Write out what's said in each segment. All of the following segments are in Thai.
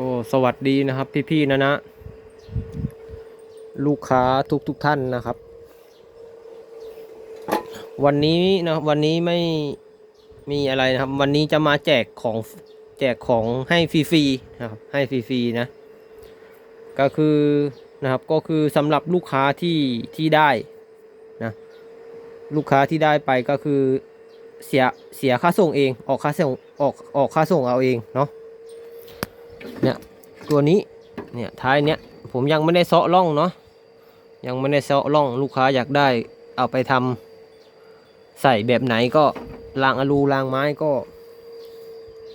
ก็สวัสดีนะครับพี่ๆนะนะ ลูกค้าทุกๆท่านนะครับ วันนี้นะวันนี้ไม่มีอะไรนะครับ วันนี้จะมาแจกของแจกของให้ฟรีๆนะครับให้ฟรีๆนะ ก็คือนะครับก็คือสำหรับลูกค้าที่ที่ได้นะลูกค้าที่ได้ไปก็คือเสียเสียค่าส่งเองออกค่าส่งออกออกค่าส่งเอาเองเนาะ ตัวนี้เนี่ยท้ายเนี้ยผมยังไม่ได้เซาะร่องเนาะยังไม่ได้เซาะร่องลูกค้าอยากได้เอาไปทำใส่แบบไหนก็รางอลูรางไม้ก็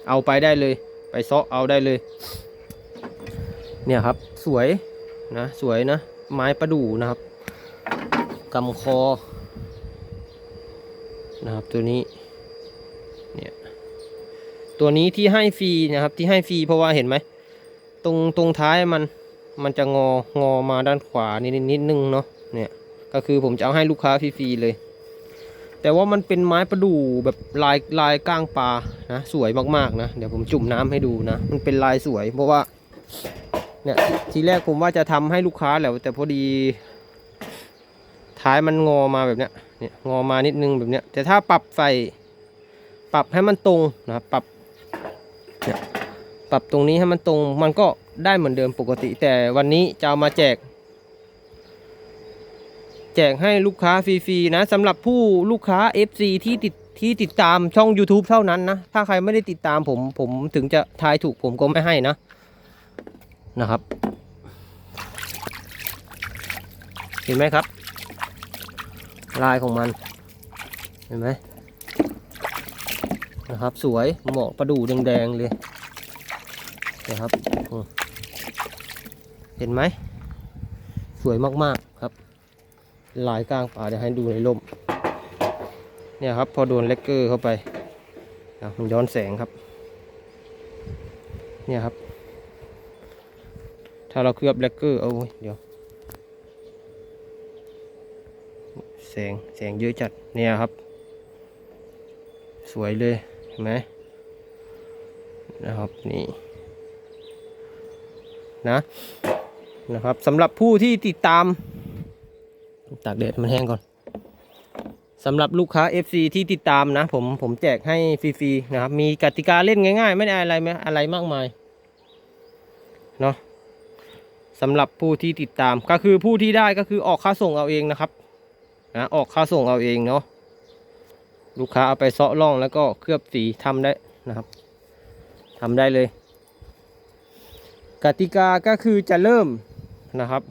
เอาไปได้เลย ไปเซาะเอาได้เลย เนี่ยครับสวยนะสวยนะ ไม้ประดู่นะครับกำคอนะครับตัวนี้เนี่ยตัวนี้ที่ให้ฟรีนะครับที่ให้ฟรีเพราะว่าเห็นไหม ตรงตรงท้ายมันมันจะงองอมาด้านขวานิดนิดนึงเนาะเนี่ยก็คือผมจะเอาให้ลูกค้าฟรีๆเลย แต่ว่ามันเป็นไม้ประดู่แบบลายลายก้างปลานะสวยมากๆนะเดี๋ยวผมจุ่มน้ำให้ดูนะ มันเป็นลายสวย เพราะว่าเนี่ยทีแรกผมว่าจะทำให้ลูกค้าแหละแต่พอดี ท้ายมันงอมาแบบเนี้ยเนี่ยงอมานิดนึงแบบเนี้ยแต่ถ้าปรับใส่ ปรับให้มันตรงนะครับปรับเนี่ย ปรับตรงนี้ให้มันตรงมันก็ได้เหมือนเดิมปกติ แต่วันนี้จะเอามาแจก แจกให้ลูกค้าฟรีๆนะสำหรับผู้ลูกค้า FC ที่ติดที่ติดตามช่อง YouTube เท่านั้นนะ ถ้าใครไม่ได้ติดตามผม ผมถึงจะทายถูกผมก็ไม่ให้นะนะครับ เห็นไหมครับ ลายของมัน เห็นไหมนะครับ สวยเหมาะประดู่แดงๆเลย นะครับเห็นไหม สวยมากๆครับ ลายกลางป่าเดี๋ยวให้ดูในร่ม เนี่ยครับ พอโดนเลกเกอร์เข้าไปมันย้อนแสงครับ เนี่ยครับ ถ้าเราเคลือบแลกเกอร์เอาเดี๋ยว แสงแสงเยอะจัดเนี่ยครับ สวยเลยเห็นไหมนะครับนี่ นะนะครับสำหรับผู้ที่ติดตามตากแดดมันแห้งก่อนสำหรับลูกค้า FC ที่ติดตามนะ ผมผมแจกให้ฟรีๆนะครับ มีกติกาเล่นง่ายๆ ไม่ได้อะไรไม่อะไรมากมายเนาะสำหรับผู้ที่ติดตามก็คือผู้ที่ได้ก็คือออกค่าส่งเอาเองนะครับนะออกค่าส่งเอาเองเนาะลูกค้าเอาไปเซาะร่องแล้วก็เคลือบสีทำได้นะครับทำได้เลย กติกาก็คือจะเริ่มนะครับ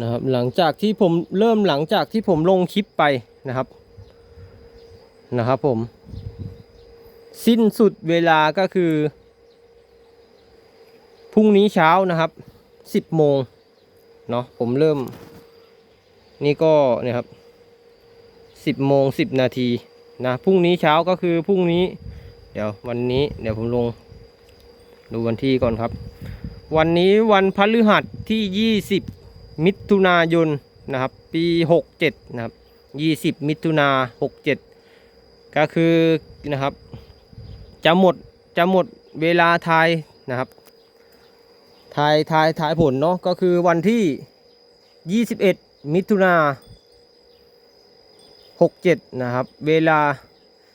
นะครับ หลังจากที่ผมเริ่มหลังจากที่ผมลงคลิปไปนะครับนะครับผม สิ้นสุดเวลาก็คือพรุ่งนี้เช้านะครับสิบโมงเนาะผมเริ่ม นี่ก็เนี่ยครับสิบโมงสิบนาทีนะพรุ่งนี้เช้าก็คือพรุ่งนี้ เดี๋ยววันนี้เดี๋ยวผมลง ดูวันที่ก่อนครับ วันนี้วันพฤหัสที่ยี่สิบมิถุนายนนะครับ ปีหกเจ็ดนะครับยี่สิบมิถุนาหกเจ็ดก็คือนะครับ จะหมดจะหมดเวลาทายนะครับทายทายทายผลเนาะก็คือวันที่ 21 มิถุนา67 นะครับ เวลา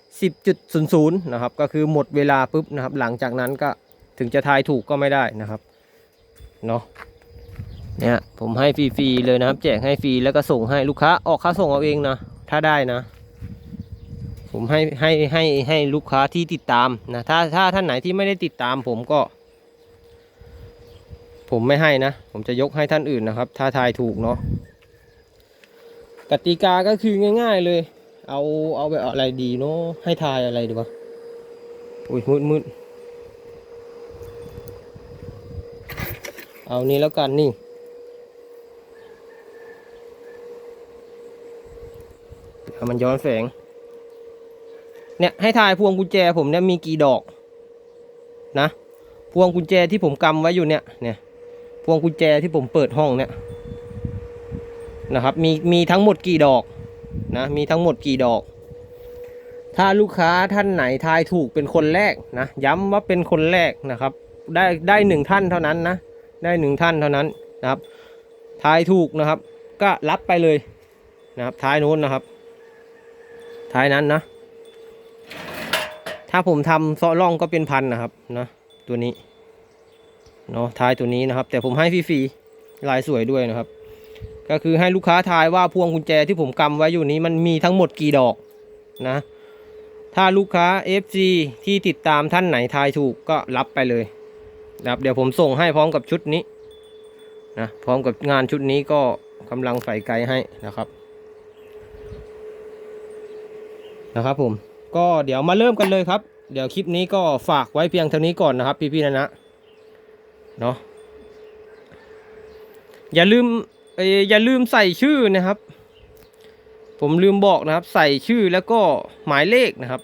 10.00 นะครับ ก็คือหมดเวลาปุ๊บนะครับ หลังจากนั้นก็ ถึงจะทายถูกก็ไม่ได้นะครับเนาะเนี่ยผมให้ฟรีๆเลยนะครับ แจกให้ฟรีแล้วก็ส่งให้ลูกค้าออกค่าส่งเอาเองนะถ้าได้นะ ผมให้ให้ให้ให้ลูกค้าที่ติดตามนะถ้าถ้าท่านไหนที่ไม่ได้ติดตามผมก็ ผมไม่ให้นะ ผมจะยกให้ท่านอื่นนะครับ ถ้าทายถูกเนาะกติกาก็คือง่าย ๆเลย เอาเอาแบบอะไรดีเนาะให้ทายอะไรดีวะอุ้ยมืดมืด เอานี้แล้วกันนี่ เอามันย้อนแสง เนี่ยให้ทายพวงกุญแจผมเนี่ยมีกี่ดอกนะ พวงกุญแจที่ผมกำไว้อยู่เนี่ย เนี่ย พวงกุญแจที่ผมเปิดห้องเนี่ยนะครับ มีมีทั้งหมดกี่ดอกนะ มีทั้งหมดกี่ดอก ถ้าลูกค้าท่านไหนทายถูกเป็นคนแรกนะ ย้ำว่าเป็นคนแรกนะครับ ได้ได้หนึ่งท่านเท่านั้นนะ ได้หนึ่งท่านเท่านั้นนะครับทายถูกนะครับ ก็รับไปเลยนะครับท้ายโน้นนะครับ ท้ายนั้นนะ ถ้าผมทำเซาะร่องก็เป็นพันนะครับนะตัวนี้เนาะท้ายตัวนี้นะครับ แต่ผมให้ฟรีๆลายสวยด้วยนะครับ ก็คือให้ลูกค้าทายว่าพวงกุญแจที่ผมกำไว้อยู่นี้มันมีทั้งหมดกี่ดอกนะถ้าลูกค้า FG ที่ติดตามท่านไหนทายถูกก็รับไปเลย นะครับเดี๋ยวผมส่งให้พร้อมกับชุดนี้นะพร้อมกับงานชุดนี้ก็กำลังใส่ไกด์ให้นะครับนะครับผมก็เดี๋ยวมาเริ่มกันเลยครับ เดี๋ยวคลิปนี้ก็ฝากไว้เพียงเท่านี้ก่อนนะครับ พี่ๆนะนะเนาะอย่าลืมเออย่าลืมใส่ชื่อนะครับ ผมลืมบอกนะครับ ใส่ชื่อแล้วก็หมายเลขนะครับ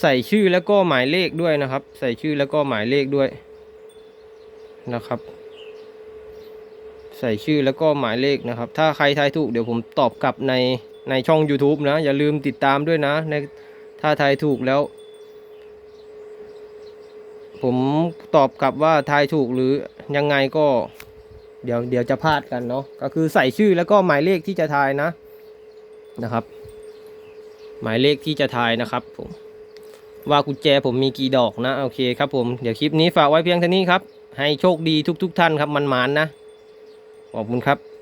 ใส่ชื่อแล้วก็หมายเลขด้วยนะครับ ใส่ชื่อแล้วก็หมายเลขด้วยนะครับ ใส่ชื่อแล้วก็หมายเลขนะครับ ถ้าใครทายถูกเดี๋ยวผมตอบกลับในในช่อง YouTube นะ อย่าลืมติดตามด้วยนะในถ้าทายถูกแล้ว ผมตอบกลับว่าทายถูกหรือยังไงก็ เดี๋ยวเดี๋ยวจะพลาดกันเนาะก็คือใส่ชื่อแล้วก็หมายเลขที่จะทายนะนะครับ หมายเลขที่จะทายนะครับผม ว่ากุญแจผมมีกี่ดอกนะ โอเคครับผม เดี๋ยวคลิปนี้ฝากไว้เพียงเท่านี้ครับ ให้โชคดีทุกๆท่านครับมันหมานนะ ขอบคุณครับ